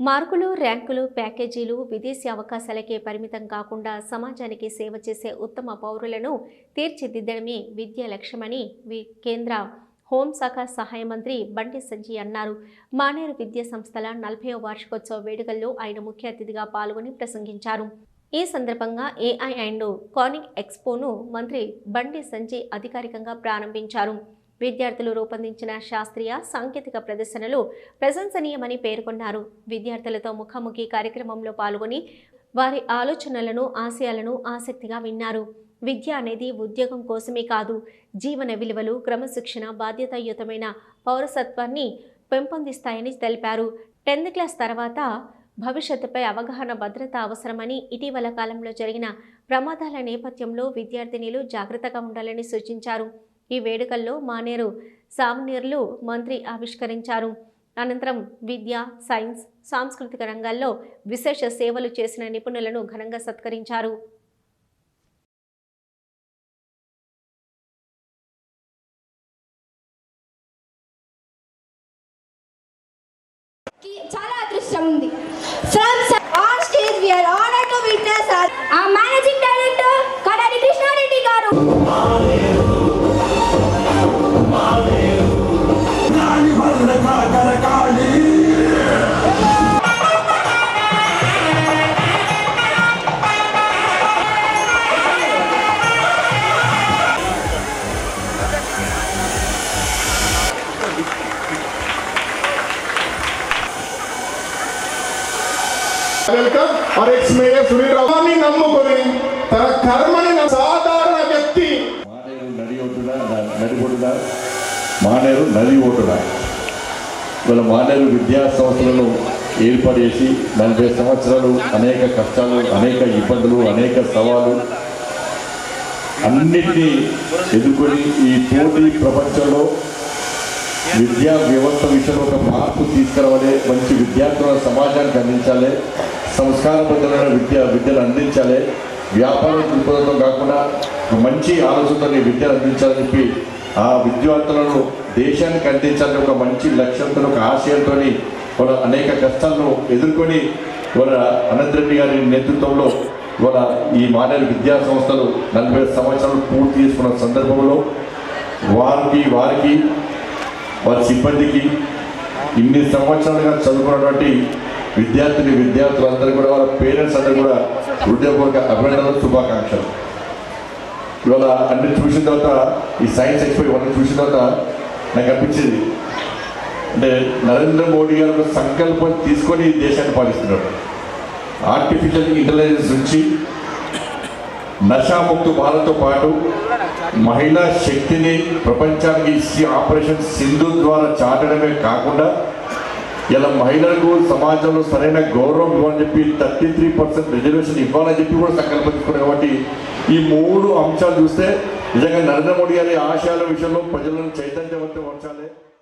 మార్కులు ర్యాంకులు ప్యాకేజీలు విదేశీ అవకాశాలకే పరిమితం కాకుండా సమాజానికి సేవ చేసే ఉత్తమ పౌరులను తీర్చిదిద్దడమే విద్య లక్ష్యమని వి- కేంద్ర హోంశాఖ సహాయ మంత్రి బండి సంజయ్ అన్నారు. మానేరు విద్యా సంస్థల నలభైవ వార్షికోత్సవ వేడుకల్లో ఆయన ముఖ్య అతిథిగా పాల్గొని ప్రసంగించారు. ఈ సందర్భంగా ఏఐ అండ్ కానిక్ ఎక్స్పోను మంత్రి బండి సంజయ్ అధికారికంగా ప్రారంభించారు. విద్యార్థులు రూపొందించిన శాస్త్రీయ సాంకేతిక ప్రదర్శనలు ప్రశంసనీయమని పేర్కొన్నారు. విద్యార్థులతో ముఖాముఖి కార్యక్రమంలో పాల్గొని వారి ఆలోచనలను ఆశయాలను ఆసక్తిగా విన్నారు. విద్య అనేది ఉద్యోగం కోసమే కాదు జీవన విలువలు క్రమశిక్షణ బాధ్యతాయుతమైన పౌరసత్వాన్ని పెంపొందిస్తాయని తెలిపారు. టెన్త్ క్లాస్ తర్వాత భవిష్యత్తుపై అవగాహన భద్రత అవసరమని ఇటీవల కాలంలో జరిగిన ప్రమాదాల నేపథ్యంలో విద్యార్థినిలు జాగ్రత్తగా ఉండాలని సూచించారు. ఈ వేడుకల్లో మానేరు సావనీర్లు మంత్రి ఆవిష్కరించారు. అనంతరం విద్య సైన్స్ సాంస్కృతిక రంగాల్లో విశేష సేవలు చేసిన నిపుణులను ఘనంగా సత్కరించారు. చాలా అదృష్టం ఉంది. వెల్కమ్. ఆర్ ఎక్స్ మేయర్ సునీల్ రావుని నమ్ముకొని తన కర్మని సాధారణ వ్యక్తి. మానేరు నది ఓటుడా న- మానేరు నది ఒడ్డున. ఇవాళ మానేరు విద్యా సంస్థలను ఏర్పాటు చేసి నలభై సంవత్సరాలు అనేక కష్టాలు అనేక ఇబ్బందులు అనేక సవాలు అన్నిటినీ ఎదుర్కొని ఈ పోటీ ప్రపంచంలో విద్యా వ్యవస్థ విషయంలో ఒక మార్పు తీసుకురావాలి మంచి విద్యార్థుల సమాజానికి అందించాలి. సంస్కారబద్ధమైన విద్య విద్యను అందించాలి. వ్యాపారం దృక్పథంతో కాకుండా మంచి ఆలోచనతో విద్యను అందించాలని చెప్పి ఆ విద్యార్థులను దేశానికి అందించాలని ఒక మంచి లక్ష్యంతో ఒక ఆశయంతో వాళ్ళ అనేక కష్టాలను ఎదుర్కొని వాళ్ళ అనంతరెడ్డి గారి నేతృత్వంలో వాళ్ళ ఈ మానేరు విద్యా సంస్థలు నలభై సంవత్సరాలు పూర్తి చేసుకున్న సందర్భంలో వారికి వారికి వారి సిబ్బందికి ఇన్ని సంవత్సరాలుగా చదువుకున్నటువంటి విద్యార్థిని విద్యార్థులందరూ కూడా వాళ్ళ పేరెంట్స్ అందరూ కూడా హృదయపూర్వక అభినందనలు శుభాకాంక్షలు. ఇవాళ అన్ని చూసిన తర్వాత ఈ సైన్స్ ఎక్స్పో ఇవన్నీ చూసిన తర్వాత నాకు అనిపించింది. అంటే నరేంద్ర మోడీ గారు సంకల్పం తీసుకొని ఈ దేశాన్ని పాలిస్తున్నాడు. ఆర్టిఫిషియల్ ఇంటెలిజెన్స్ నుంచి నషాముక్త భారత్తో పాటు మహిళా శక్తిని ప్రపంచానికి ఇచ్చి ఆపరేషన్ సింధు ద్వారా చాటడమే కాకుండా ఇలా మహిళలకు సమాజంలో సరైన గౌరవం ఇవ్వాలని చెప్పి థర్టీ త్రీ పర్సెంట్ రిజర్వేషన్ ఇవ్వాలని చెప్పి కూడా సంకల్పించుకున్నారు కాబట్టి ఈ మూడు అంశాలు చూస్తే నిజంగా నరేంద్ర మోడీ గారి ఆశయాల విషయంలో ప్రజలను చైతన్యవంతం ఉంచాలి.